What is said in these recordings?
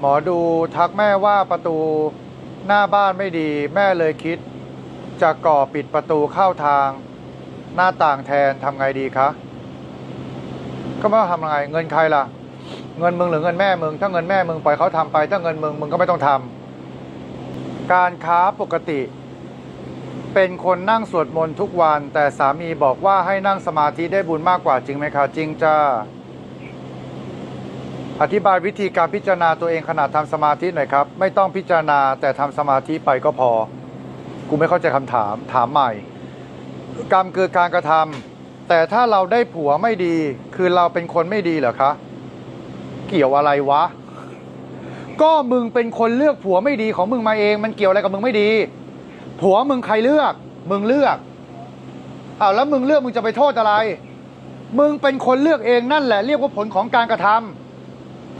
หมอดูทักแม่ว่าประตูหน้าบ้านไม่ดี แม่เลยคิด จะก่อปิดประตูเข้าทาง หน้าต่างแทนทำไงดีคะก็ไม่ต้องทำไงเงินใครล่ะ เงินมึงหรือเงินแม่มึง ถ้าเงินแม่มึงปล่อยเขาทำไป ถ้าเงินมึงมึงก็ไม่ต้องทำการค้าปกติ เป็นคนนั่งสวดมนต์ทุกวัน แต่สามีบอกว่าให้นั่งสมาธิได้บุญมากกว่าจริงไหมคะจริงจ้า อธิบายวิธีการพิจารณาตัวเองขณะทำสมาธิหน่อยครับ ไม่ต้องพิจารณาแต่ทำสมาธิไปก็พอ กูไม่เข้าใจคำถามถามใหม่ กรรมคือการกระทำแต่ถ้าเราได้ผัวไม่ดี คือเราเป็นคนไม่ดีเหรอคะเกี่ยวอะไรวะ ก็มึงเป็นคนเลือกผัวไม่ดีของมึงมาเอง มันเกี่ยวอะไรกับมึงไม่ดี ผัวมึงใครเลือก มึงเลือกอ้าวแล้วมึงเลือกมึงจะไปโทษอะไร มึงเป็นคนเลือกเองนั่นแหละ เรียกว่าผลของการกระทำ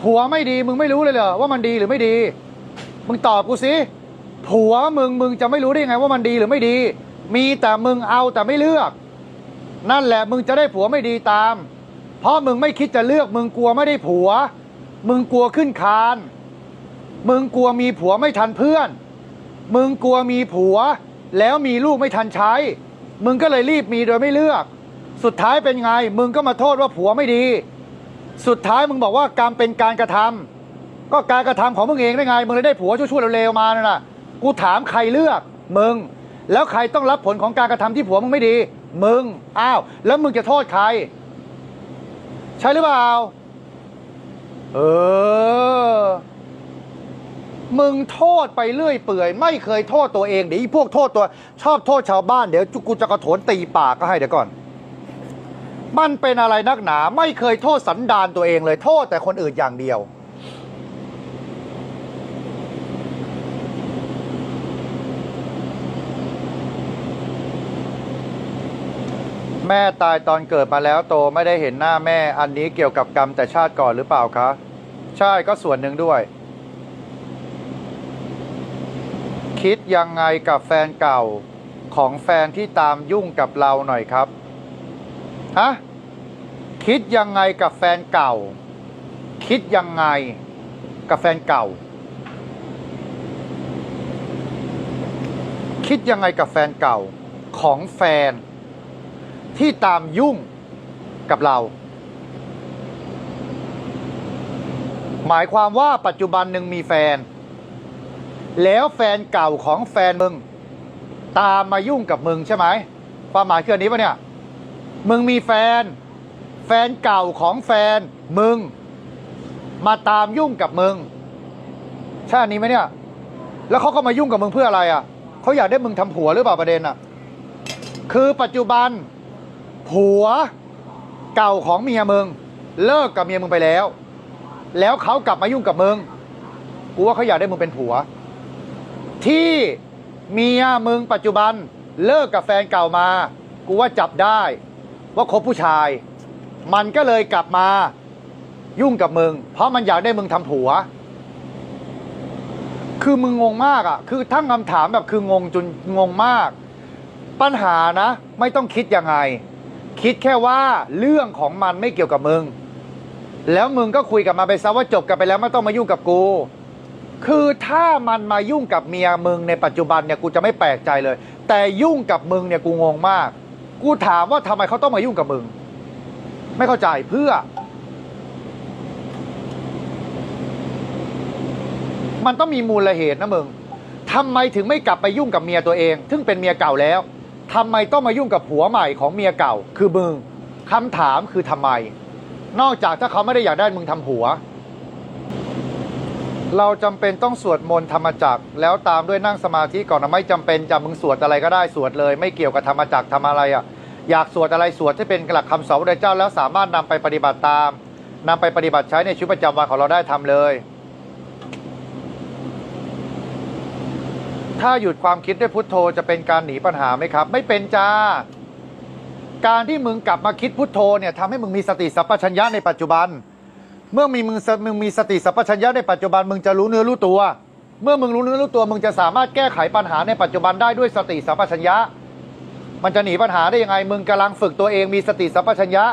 ผัวไม่ดีมึงไม่รู้เลยเหรอว่ามันดีหรือไม่ดี มึงตอบกูสิผัวมึงมึงจะไม่รู้ได้ไงว่ามันดีหรือไม่ดี มีแต่มึงเอาแต่ไม่เลือก นั่นแหละมึงจะได้ผัวไม่ดีตาม เพราะมึงไม่คิดจะเลือก มึงกลัวไม่ได้ผัว มึงกลัวขึ้นคาน มึงกลัวมีผัวไม่ทันเพื่อน มึงกลัวมีผัว แล้วมีลูกไม่ทันใช้ มึงก็เลยรีบมีโดยไม่เลือก สุดท้ายเป็นไง มึงก็มาโทษว่าผัวไม่ดี สุดท้ายมึงบอกว่ากรรมเป็นการกระทำก็การกระทำของมึงเองได้ไง มึงเลยได้ผัวชั่วๆเร็วๆมาน่นน่ะกูถามใครเลือกมึง แล้วใครต้องรับผลของการกระทำที่ผัวมึงไม่ดี มึงอ้าว แล้วมึงจะโทษใคร ใช่หรือเปล่า เออ มึงโทษไปเรื่อยเปื่อย ไม่เคยโทษตัวเองเดี๋ยวพวกโทษตัว ชอบโทษชาวบ้านเดี๋ยวกูจะกระโถนตีปากก็ให้เดี๋ยวก่อน มันเป็นอะไรนักหนา ไม่เคยโทษสันดานตัวเองเลย โทษแต่คนอื่นอย่างเดียว แม่ตายตอนเกิดมาแล้วโตไม่ได้เห็นหน้าแม่อันนี้เกี่ยวกับกรรมแต่ชาติก่อนหรือเปล่าคะ ใช่ก็ส่วนหนึ่งด้วย คิดยังไงกับแฟนเก่าของแฟนที่ตามยุ่งกับเราหน่อยครับ ฮะคิดยังไงกับแฟนเก่า คิดยังไงกับแฟนเก่า คิดยังไงกับแฟนเก่าของแฟน ที่ตามยุ่งกับเรา หมายความว่าปัจจุบันหนึ่งมีแฟน แล้วแฟนเก่าของแฟนมึง ตามมายุ่งกับมึงใช่ไหมความหมายคืออันนี้ปะเนี่ย มึงมีแฟน แฟนเก่าของแฟนมึง มาตามยุ่งกับมึงใช่อันนี้ไหมเนี่ย แล้วเขาก็มายุ่งกับมึงเพื่ออะไรอะเขาอยากได้มึงทำผัวหรือเปล่าประเด็นอะ คือปัจจุบัน ผัวเก่าของเมียมึง เลิกกับเมียมึงไปแล้ว แล้วเขากลับมายุ่งกับมึงกูว่าเขาอยากได้มึงเป็นผัว ที่เมียมึงปัจจุบันเลิกกับแฟนเก่ามา กูว่าจับได้ ว่าคบผู้ชาย มันก็เลยกลับมายุ่งกับมึง เพราะมันอยากได้มึงทำผัว คือมึงงงมากอะ คือทั้งคำถามแบบคืองงจนงงมาก ปัญหานะ ไม่ต้องคิดยังไง คิดแค่ว่าเรื่องของมันไม่เกี่ยวกับมึง แล้วมึงก็คุยกับมันไปซะว่าจบกันไปแล้วไม่ต้องมายุ่งกับกู คือถ้ามันมายุ่งกับเมียมึงในปัจจุบันเนี่ยกูจะไม่แปลกใจเลย แต่ยุ่งกับมึงเนี่ยกูงงมาก กูถามว่าทำไมเขาต้องมายุ่งกับมึง ไม่เข้าใจเพื่อ มันต้องมีมูลเหตุนะมึงทำไมถึงไม่กลับไปยุ่งกับเมียตัวเอง ซึ่งเป็นเมียเก่าแล้วทำไมต้องมายุ่งกับผัวใหม่ของเมียเก่า คือมึงคำถามคือทำไม นอกจากถ้าเขาไม่ได้อยากได้มึงทำผัว เราจำเป็นต้องสวดมนต์ธรรมจักรแล้วตามด้วยนั่งสมาธิก่อนนะไม่จำเป็นจะมึงสวดอะไรก็ได้สวดเลย ไม่เกี่ยวกับธรรมจักรทำอะไรอะอยากสวดอะไรสวดที่เป็นหลักคำสอนพระเจ้าแล้วสามารถนำไปปฏิบัติตามนำไปปฏิบัติใช้ในชีวิตประจำวันของเราได้ทำเลย ถ้าหยุดความคิดด้วยพุทโธจะเป็นการหนีปัญหาไหมครับ ไม่เป็นจ้า การที่มึงกลับมาคิดพุทโธเนี่ยทำให้มึงมีสติสัพพัญญะในปัจจุบัน เมื่อมีมึงมึงมีสติสัพพัญญะในปัจจุบันมึงจะรู้เนื้อรู้ตัว เมื่อมึงรู้เนื้อรู้ตัว มึงจะสามารถแก้ไขปัญหาในปัจจุบันได้ด้วยสติสัพพัญญะ มันจะหนีปัญหาได้ยังไง มึงกำลังฝึกตัวเองมีสติสัพพัญญะ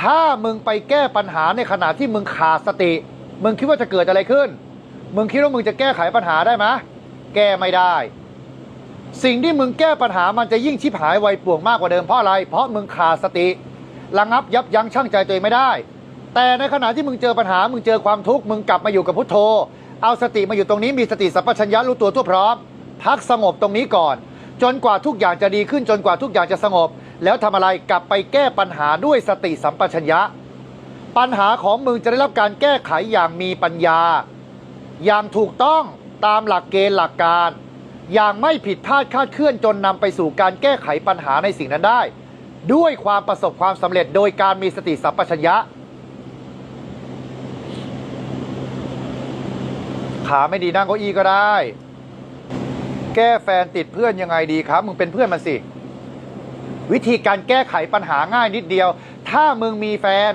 ถ้ามึงไปแก้ปัญหาในขณะที่มึงขาดสติ มึงคิดว่าจะเกิดอะไรขึ้น มึงคิดว่ามึงจะแก้ไขปัญหาได้ไหมแก้ไม่ได้ สิ่งที่มึงแก้ปัญหามันจะยิ่งชิบหายไวป่วงมากกว่าเดิมเพราะอะไร เพราะมึงขาดสติ ระงับยับยั้งชั่งใจตัวเองไม่ได้ แต่ในขณะที่มึงเจอปัญหา มึงเจอความทุกข์ มึงกลับมาอยู่กับพุทโธ เอาสติมาอยู่ตรงนี้ มีสติสัพพัญญะรู้ตัวทั่วพร้อม พักสงบตรงนี้ก่อน จนกว่าทุกอย่างจะดีขึ้น จนกว่าทุกอย่างจะสงบ แล้วทำอะไร กลับไปแก้ปัญหาด้วยสติสัมปชัญญะ ปัญหาของมึงจะได้รับการแก้ไขอย่างมีปัญญา อย่างถูกต้องตามหลักเกณฑ์หลักการ อย่างไม่ผิดพลาดคาดเคลื่อนจนนำไปสู่การแก้ไขปัญหาในสิ่งนั้นได้ ด้วยความประสบความสำเร็จโดยการมีสติสัมปชัญญะ ขาไม่ดีนั่งเก้าอี้ก็ได้ แก้แฟนติดเพื่อนยังไงดีครับ มึงเป็นเพื่อนมันสิ วิธีการแก้ไขปัญหาง่ายนิดเดียว ถ้ามึงมีแฟน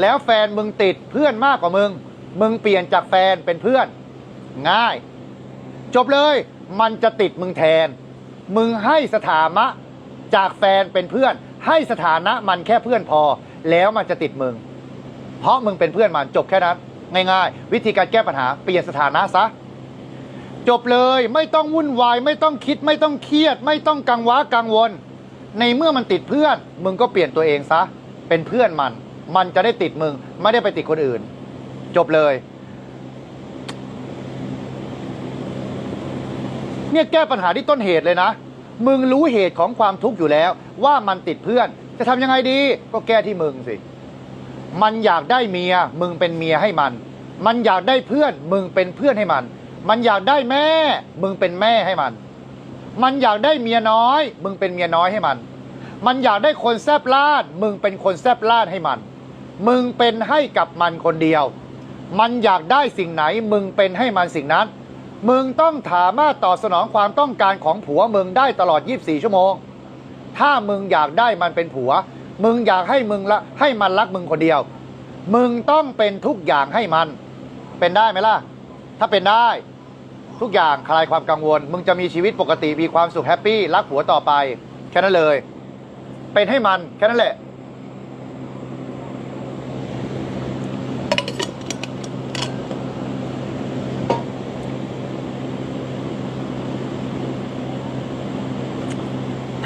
แล้วแฟนมึงติดเพื่อนมากกว่ามึง มึงเปลี่ยนจากแฟนเป็นเพื่อน ง่าย จบเลย มันจะติดมึงแทน มึงให้สถานะจากแฟนเป็นเพื่อน ให้สถานะมันแค่เพื่อนพอ แล้วมันจะติดมึง เพราะมึงเป็นเพื่อนมันจบแค่นั้น ง่ายๆ วิธีการแก้ปัญหาเปลี่ยนสถานะซะ จบเลยไม่ต้องวุ่นวาย ไม่ต้องคิด ไม่ต้องเครียด ไม่ต้องกังวะกังวล ในเมื่อมันติดเพื่อน มึงก็เปลี่ยนตัวเองซะ เป็นเพื่อนมัน มันจะได้ติดมึง ไม่ได้ไปติดคนอื่น จบเลย เนี่ยแก้ปัญหาที่ต้นเหตุเลยนะ มึงรู้เหตุของความทุกข์อยู่แล้ว ว่ามันติดเพื่อน จะทำยังไงดี ก็แก้ที่มึงสิ มันอยากได้เมีย มึงเป็นเมียให้มัน มันอยากได้เพื่อน มึงเป็นเพื่อนให้มัน มันอยากได้แม่ มึงเป็นแม่ให้มัน มันอยากได้เมียน้อย มึงเป็นเมียน้อยให้มัน มันอยากได้คนแซบลาด มึงเป็นคนแซบลาดให้มัน มึงเป็นให้กับมันคนเดียว มันอยากได้สิ่งไหน มึงเป็นให้มันสิ่งนั้น มึงต้องสามารถตอบสนองความต้องการของผัวมึงได้ตลอด 24 ชั่วโมง ถ้ามึงอยากได้มันเป็นผัว มึงอยากให้มึงละให้มันรักมึงคนเดียว มึงต้องเป็นทุกอย่างให้มัน เป็นได้ไหมล่ะ ถ้าเป็นได้ ทุกอย่างคลายความกังวล มึงจะมีชีวิตปกติมีความสุขแฮปปี้รักผัวต่อไป แค่นั้นเลย เป็นให้มันแค่นั้นแหละ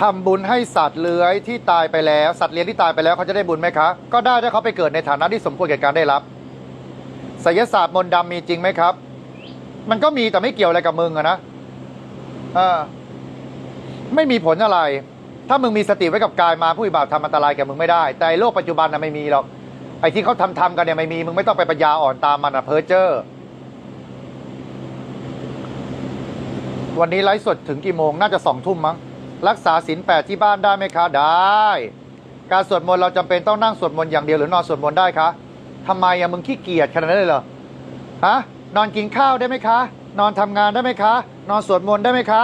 ทำบุญให้สัตว์เลื้อยที่ตายไปแล้วสัตว์เลี้ยงที่ตายไปแล้วเขาจะได้บุญไหมคะ ก็ได้ถ้าเขาไปเกิดในฐานะที่สมควรแก่การได้รับไสยศาสตร์มนต์ดำมีจริงไหมครับ มันก็มีแต่ไม่เกี่ยวอะไรกับมึงอะนะเออไม่มีผลอะไร ถ้ามึงมีสติไว้กับกายมาผู้วิบาปทำอันตรายแก่มึงไม่ได้ แต่โลกปัจจุบันน่ะไม่มีหรอกไอ้ที่เขาทำทำกันเนี่ยไม่มีมึงไม่ต้องไปปัญญาอ่อนตามมันอะเพอเจอร์วันนี้ไลฟ์สดถึงกี่โมงน่าจะสองทุ่มมั้ง รักษาศีลแปดที่บ้านได้ไหมคะได้ การสวดมนต์เราจำเป็นต้องนั่งสวดมนต์อย่างเดียวหรือนอนสวดมนต์ได้คะทำไมอะมึงขี้เกียจขนาดนั้นเลยเหรอฮะนอนกินข้าวได้ไหมคะ นอนทำงานได้ไหมคะ นอนสวดมนต์ได้ไหมคะ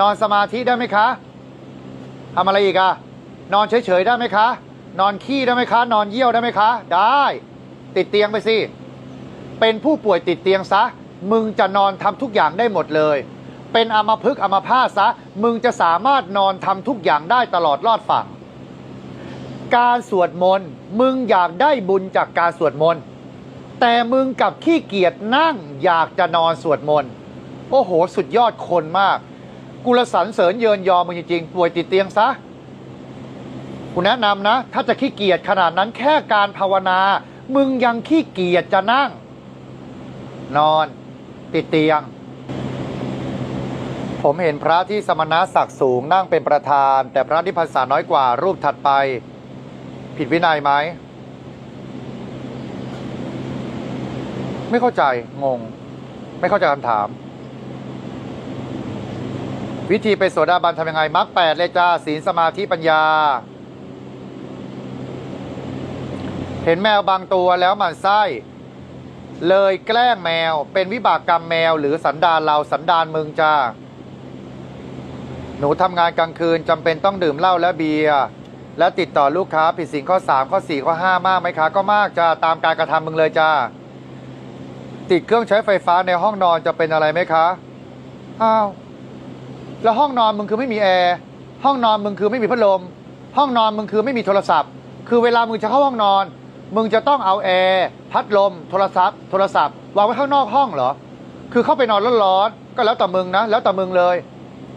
นอนสมาธิได้ไหมคะทำอะไรอีกอะนอนเฉยๆได้ไหมคะ นอนขี้ได้ไหมคะ นอนเยี่ยวได้ไหมคะ ได้ ติดเตียงไปสิเป็นผู้ป่วยติดเตียงซะ มึงจะนอนทำทุกอย่างได้หมดเลย เป็นอมพฤกอมพาซะ มึงจะสามารถนอนทำทุกอย่างได้ตลอดรอดฝั่ง การสวดมนต์มึงอยากได้บุญจากการสวดมนต์แต่มึงกับขี้เกียจนั่งอยากจะนอนสวดมนต์โอ้โห สุดยอดคนมาก กุลสรรเสริญเยินยอมึงจริงๆป่วยติดเตียงซะกูแนะนำนะ ถ้าจะขี้เกียจขนาดนั้นแค่การภาวนา มึงยังขี้เกียจจะนั่ง นอน ติดเตียง ผมเห็นพระที่สมณศักดิ์สูงนั่งเป็นประธาน แต่พระที่ภาษาน้อยกว่ารูปถัดไป ผิดวินัยไหม ไม่เข้าใจงง ไม่เข้าใจคำถาม วิธีไปโสดาบันทำยังไงมรรคแปดเลยจ้าศีลสมาธิปัญญา เห็นแมวบางตัวแล้วหมันไส้เลยแกล้งแมวเป็นวิบากกรรมแมวหรือสันดานเราสันดานมึงจ้า หนูทำงานกลางคืนจำเป็นต้องดื่มเหล้าและเบียร์และติดต่อลูกค้าผิดสิ่งข้อ 3 ข้อ 4 ข้อ 5 มากไหมคะ ก็มากจ้าตามการกระทำมึงเลยจ้าติดเครื่องใช้ไฟฟ้าในห้องนอนจะเป็นอะไรไหมคะอ้าวแล้วห้องนอนมึงคือไม่มีแอร์ห้องนอนมึงคือไม่มีพัดลม ห้องนอนมึงคือไม่มีโทรศัพท์ คือเวลามึงจะเข้าห้องนอน มึงจะต้องเอาแอร์พัดลม โทรศัพท์ โทรศัพท์วางไว้ข้างนอกห้องเหรอ คือเข้าไปนอนร้อนๆก็แล้วแต่มึงนะ แล้วแต่มึงเลย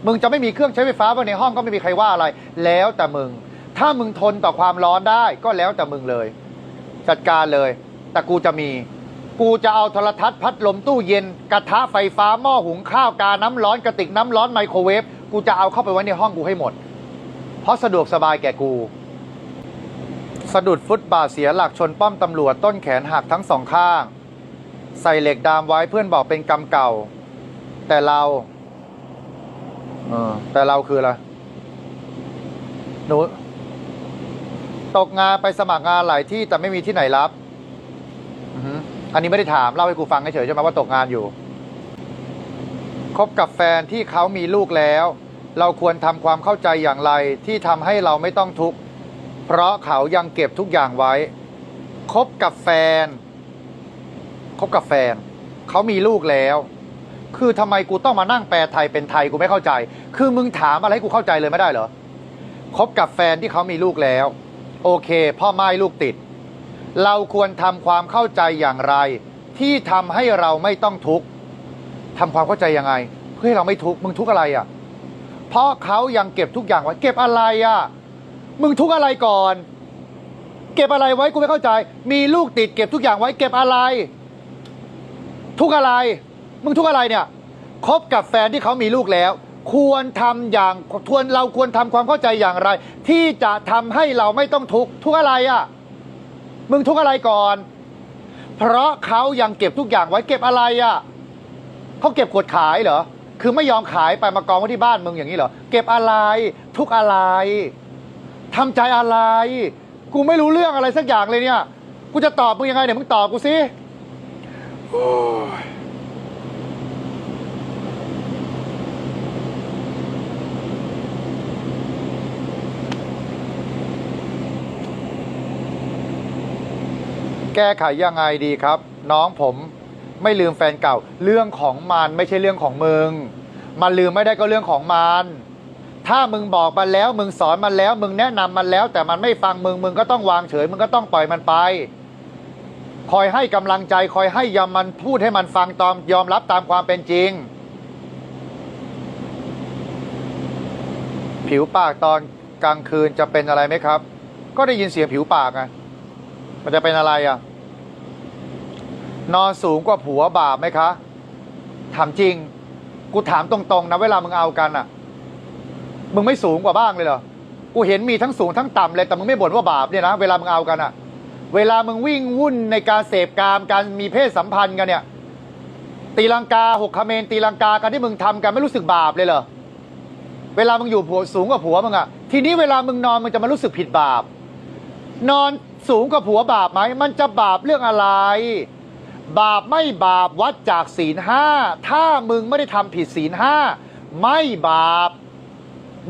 มึงจะไม่มีเครื่องใช้ไฟฟ้าไว้ในห้องก็ไม่มีใครว่าอะไร แล้วแต่มึง ถ้ามึงทนต่อความร้อนได้ก็แล้วแต่มึงเลย จัดการเลย แต่กูจะมี กูจะเอาโทรทัศน์พัดลมตู้เย็น กระทะไฟฟ้าหม้อหุงข้าวกาน้ำร้อนกระติกน้ำร้อนไมโครเวฟกูจะเอาเข้าไปไว้ในห้องกูให้หมด เพราะสะดวกสบายแก่กูสะดุดฟุตบาทเสียหลักชนป้อมตำรวจต้นแขนหักทั้งสองข้าง ใส่เหล็กดามไว้เพื่อนบอกเป็นกรรมเก่า แต่เรา เออแต่เราคืออะไร หนู ตกงานไปสมัครงานหลายที่แต่ไม่มีที่ไหนรับอือฮึอันนี้ไม่ได้ถามเล่าให้กูฟังเฉยๆใช่ไหมว่าตกงานอยู่ คบกับแฟนที่เขามีลูกแล้ว เราควรทำความเข้าใจอย่างไรที่ทำให้เราไม่ต้องทุกข์ เพราะเขายังเก็บทุกอย่างไว้ คบกับแฟน คบกับแฟน เขามีลูกแล้ว คือทำไมกูต้องมานั่งแปลไทยเป็นไทยกูไม่เข้าใจ คือมึงถามอะไรให้กูเข้าใจเลยไม่ได้เหรอคบกับแฟนที่เขามีลูกแล้ว โอเค พ่อไม้ลูกติด เราควรทำความเข้าใจอย่างไร ที่ทำให้เราไม่ต้องทุกข์ทำความเข้าใจยังไง เพื่อให้เราไม่ทุกข์มึงทุกข์อะไรอะเพราะเขายังเก็บทุกอย่างไว้ เก็บอะไรอะมึงทุกข์อะไรก่อน เก็บอะไรไว้กูไม่เข้าใจ มีลูกติดเก็บทุกอย่างไว้เก็บอะไร ทุกข์อะไร มึงทุกอะไรเนี่ยคบกับแฟนที่เขามีลูกแล้ว ควรทำอย่างควรเราควรทำความเข้าใจอย่างไร ที่จะทำให้เราไม่ต้องทุกทุกอะไรอะมึงทุกอะไรก่อน เพราะเขายังเก็บทุกอย่างไว้เก็บอะไรอะเขาเก็บขวดขายเหรอคือไม่ยอมขายไปมากองไว้ที่บ้านมึงอย่างนี้เหรอเก็บอะไร ทุกอะไรทำใจอะไร กูไม่รู้เรื่องอะไรสักอย่างเลยเนี่ย กูจะตอบมึงยังไงเนี่ยมึงตอบกูสิ แก้ไขยังไงดีครับ น้องผมไม่ลืมแฟนเก่า เรื่องของมันไม่ใช่เรื่องของมึง มันลืมไม่ได้ก็เรื่องของมันถ้ามึงบอกมันแล้ว มึงสอนมันแล้ว มึงแนะนำมันแล้ว แต่มันไม่ฟังมึง มึงก็ต้องวางเฉย มึงก็ต้องปล่อยมันไป คอยให้กำลังใจ คอยให้ยอมมันพูดให้มันฟังตามยอมรับตามความเป็นจริง ผิวปากตอนกลางคืนจะเป็นอะไรไหมครับ ก็ได้ยินเสียงผิวปากไงมันจะเป็นอะไรอะ นอนสูงกว่าผัวบาปไหมคะ ถามจริง กูถามตรงๆนะเวลามึงเอากันอะ มึงไม่สูงกว่าบ้างเลยเหรอ กูเห็นมีทั้งสูงทั้งต่ำเลยแต่มึงไม่บ่นว่าบาปเนี่ยนะเวลามึงเอากันอะ เวลามึงวิ่งวุ่นในการเสพกามการมีเพศสัมพันธ์กันเนี่ย ตีลังกาหกคเมนตีลังกากันที่มึงทำกันไม่รู้สึกบาปเลยเหรอ เวลามึงอยู่ผัวสูงกว่าผัวมึงอะทีนี้เวลามึงนอนมึงจะมารู้สึกผิดบาป นอนสูงกว่าผัวบาปไหมมันจะบาปเรื่องอะไร บาปไม่บาปวัดจากศีลห้าถ้ามึงไม่ได้ทำผิดศีลห้าไม่บาป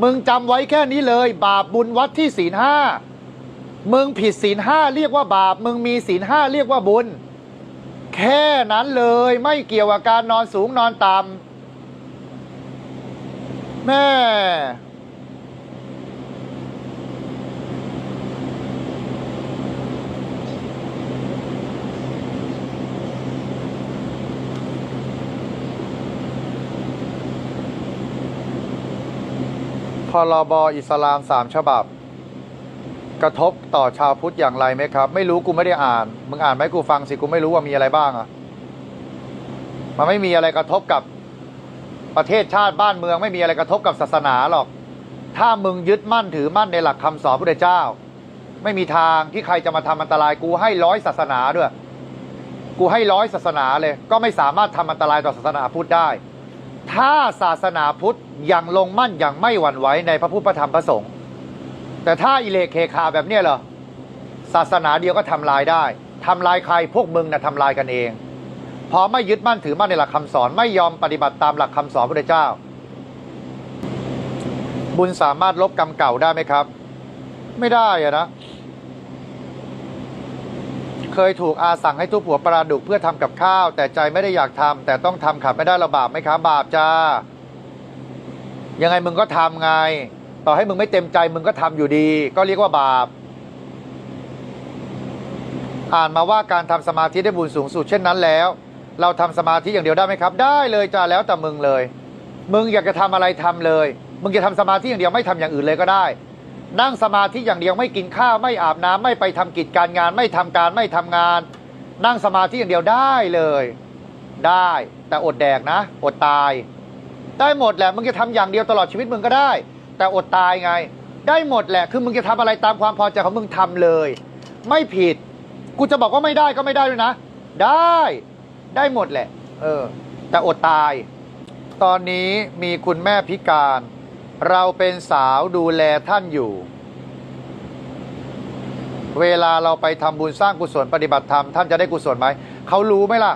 มึงจำไว้แค่นี้เลย บาปบุญวัดที่ศีลห้ามึงผิดศีลห้าเรียกว่าบาป มึงมีศีลห้าเรียกว่าบุญ แค่นั้นเลยไม่เกี่ยวกับการนอนสูงนอนต่ำแม่ รบอิสลามสามฉบับ กระทบต่อชาวพุทธอย่างไรไหมครับ ไม่รู้กูไม่ได้อ่าน มึงอ่านไหมกูฟังสิกูไม่รู้ว่ามีอะไรบ้างอะมันไม่มีอะไรกระทบกับประเทศชาติบ้านเมือง ไม่มีอะไรกระทบกับศาสนาหรอก ถ้ามึงยึดมั่นถือมั่นในหลักคำสอนพระเจ้า ไม่มีทางที่ใครจะมาทำอันตรายกูให้ร้อยศาสนาด้วย กูให้ร้อยศาสนาเลย ก็ไม่สามารถทำอันตรายต่อศาสนาพุทธได้ ถ้าศาสนาพุทธยังลงมั่นอย่างไม่หวั่นไหวในพระพุทธพระธรรมพระสงฆ์แต่ถ้าอิเลเคคาแบบเนี้ยเหรอศาสนาเดียวก็ทำลายได้ทำลายใครพวกมึงนะทำลายกันเอง พอไม่ยึดมั่นถือมั่นในหลักคำสอนไม่ยอมปฏิบัติตามหลักคำสอนพระเจ้า บุญสามารถลบกรรมเก่าได้ไหมครับ ไม่ได้อะนะ เคยถูกอาสั่งให้ทุบหัวปลาดุกเพื่อทำกับข้าว แต่ใจไม่ได้อยากทำแต่ต้องทำขัดไม่ได้ระบาปไหมครับบาปจ้า ยังไงมึงก็ทำไง ต่อให้มึงไม่เต็มใจมึงก็ทำอยู่ดี ก็เรียกว่าบาป อ่านมาว่าการทำสมาธิได้บุญสูงสุดเช่นนั้นแล้ว เราทำสมาธิอย่างเดียวได้ไหมครับ ได้เลยจ้าแล้วแต่มึงเลย มึงอยากจะทำอะไรทำเลย มึงจะทำสมาธิอย่างเดียวไม่ทำอย่างอื่นเลยก็ได้ นั่งสมาธิอย่างเดียวไม่กินข้าวไม่อาบน้ำไม่ไปทำกิจการงาน ไม่ทำการไม่ทำงาน นั่งสมาธิอย่างเดียวได้เลย ได้ แต่อดแดกนะ อดตาย ได้หมดแหละมึงจะทำอย่างเดียวตลอดชีวิตมึงก็ได้ แต่อดตายไง ได้หมดแหละคือมึงจะทำอะไรตามความพอใจของมึงทำเลย ไม่ผิด กูจะบอกว่าไม่ได้ก็ไม่ได้ด้วยนะ ได้ ได้หมดแหละ เออ แต่อดตาย ตอนนี้มีคุณแม่พิการ เราเป็นสาวดูแลท่านอยู่ เวลาเราไปทำบุญสร้างกุศลปฏิบัติธรรมท่านจะได้กุศลไหม เขารู้ไหมล่ะ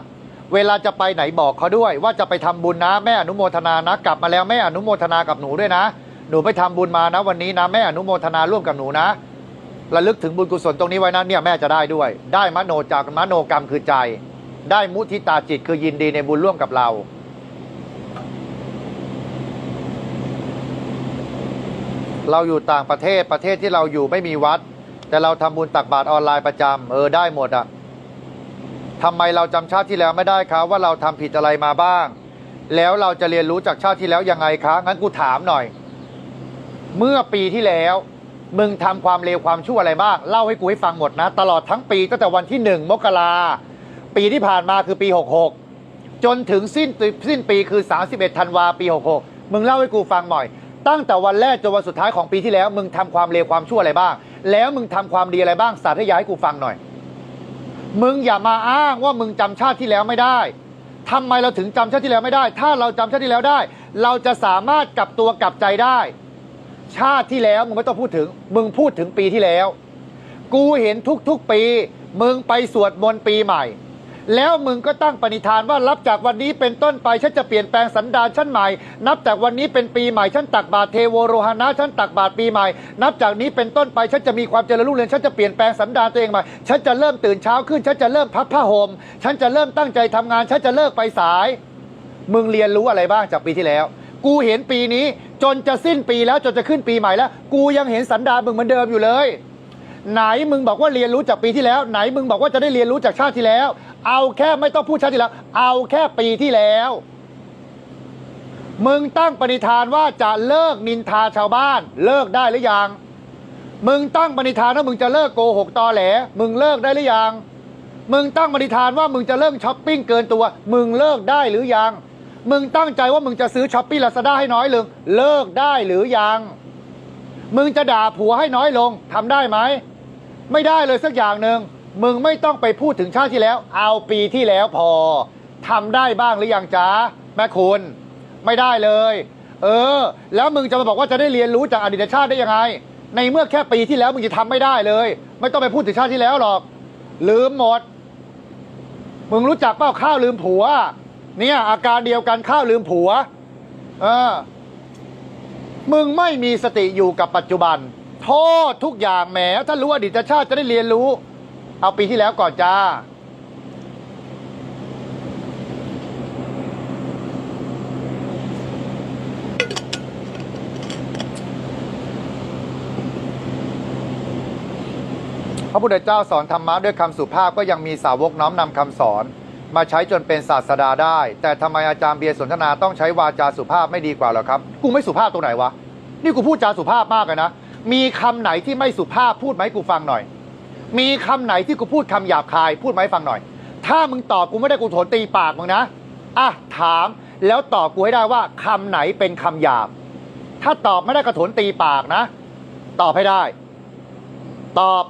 เวลาจะไปไหนบอกเขาด้วย ว่าจะไปทำบุญนะแม่อนุโมทนานะ กลับมาแล้วแม่อนุโมทนากับหนูด้วยนะ หนูไปทำบุญมานะวันนี้นะแม่อนุโมทนาร่วมกับหนูนะระลึกถึงบุญกุศลตรงนี้ไว้นะเนี่ยแม่จะได้ด้วย ได้มโนจากมโนกรรมคือใจ ได้มุทิตาจิตคือยินดีในบุญร่วมกับเรา เราอยู่ต่างประเทศประเทศที่เราอยู่ไม่มีวัด แต่เราทำบุญตักบาตรออนไลน์ประจำเออได้หมดอะทำไมเราจำชาติที่แล้วไม่ได้ครับว่าเราทำผิดอะไรมาบ้าง แล้วเราจะเรียนรู้จากชาติที่แล้วยังไงคะงั้นกูถามหน่อย เมื่อปีที่แล้ว มึงทำความเลวความชั่วอะไรบ้างเล่าให้กูให้ฟังหมดนะ ตลอดทั้งปีตั้งแต่วันที่หนึ่งมกราปีที่ผ่านมาคือปี 66 จนถึงสิ้นสิ้นปีคือ 31ธันวาปี 66 มึงเล่าให้กูฟังหน่อย ตั้งแต่วันแรกจนวันสุดท้ายของปีที่แล้ว มึงทำความเลวความชั่วอะไรบ้าง แล้วมึงทำความดีอะไรบ้างสาธยายให้กูฟังหน่อย มึงอย่ามาอ้างว่ามึงจำชาติที่แล้วไม่ได้ทำไมเราถึงจำชาติที่แล้วไม่ได้ ถ้าเราจำชาติที่แล้วได้ เราจะสามารถกลับตัวกลับใจได้ ชาติที่แล้วมึงไม่ต้องพูดถึง มึงพูดถึงปีที่แล้ว กูเห็นทุกๆปี มึงไปสวดมนต์ปีใหม่ แล้วมึงก็ตั้งปณิธานว่ารับจากวันนี้เป็นต้นไปฉันจะเปลี่ยนแปลงสันดานฉันใหม่ นับจากวันนี้เป็นปีใหม่ฉันตักบาตรเทโวโรหณะฉันตักบาตรปีใหม่ นับจากนี้เป็นต้นไปฉันจะมีความเจริญรุ่งเรืองฉันจะเปลี่ยนแปลงสันดานตัวเองใหม่ฉันจะเริ่มตื่นเช้าขึ้นฉันจะเริ่มพับผ้าห่มฉันจะเริ่มตั้งใจทำงานฉันจะเลิกไปสาย มึงเรียนรู้อะไรบ้างจากปีที่แล้ว กูเห็นปีนี้จนจะสิ้นปีแล้วจนจะขึ้นปีใหม่แล้ว กูยังเห็นสันดานมึงเหมือนเดิมอยู่เลยไหนมึงบอกว่าเรียนรู้จากปีที่แล้ว ไหนมึงบอกว่าจะได้เรียนรู้จากชาติที่แล้ว เอาแค่ไม่ต้องพูดชาติที่แล้ว เอาแค่ปีที่แล้ว มึงตั้งปณิธานว่าจะเลิกนินทาชาวบ้าน เลิกได้หรือยัง มึงตั้งปณิธานว่ามึงจะเลิกโกหกตอแหล มึงเลิกได้หรือยัง มึงตั้งปณิธานว่ามึงจะเลิกช้อปปิ้งเกินตัว มึงเลิกได้หรือยัง มึงตั้งใจว่ามึงจะซื้อช้อปปี้ลาซาด้าให้น้อยลง เลิกได้หรือยัง มึงจะด่าผัวให้น้อยลงทำได้ไหม ไม่ได้เลยสักอย่างหนึ่ง มึงไม่ต้องไปพูดถึงชาติที่แล้ว เอาปีที่แล้วพอทำได้บ้างหรือยังจ๊ะแม่คุณ ไม่ได้เลย เออ แล้วมึงจะมาบอกว่าจะได้เรียนรู้จากอดีตชาติได้ยังไง ในเมื่อแค่ปีที่แล้วมึงจะทำไม่ได้เลย ไม่ต้องไปพูดถึงชาติที่แล้วหรอก ลืมหมด มึงรู้จักเปล่าข้าวลืมผัว เนี่ย อาการเดียวกันข้าวลืมผัว เออ มึงไม่มีสติอยู่กับปัจจุบันโทษทุกอย่างแหมถ้ารู้อดีตชาติจะได้เรียนรู้ เอาปีที่แล้วก่อนจ้า พระพุทธเจ้าสอนธรรมะด้วยคำสุภาพก็ยังมีสาวกน้อมนำคำสอน มาใช้จนเป็นศาสดาได้ แต่ทำไมอาจารย์เบียร์สนทนาต้องใช้วาจาสุภาพไม่ดีกว่าหรอครับ กูไม่สุภาพตรงไหนวะ นี่กูพูดจาสุภาพมากเลยนะ มีคำไหนที่ไม่สุภาพพูดไหมกูฟังหน่อย มีคำไหนที่กูพูดคำหยาบคาย พูดไหมฟังหน่อย ถ้ามึงตอบกูไม่ได้กูโถนตีปากมึงนะอะถามแล้วตอบกูให้ได้ว่าคำไหนเป็นคำหยาบ ถ้าตอบไม่ได้กระโถนตีปากนะ ตอบให้ได้ ตอบ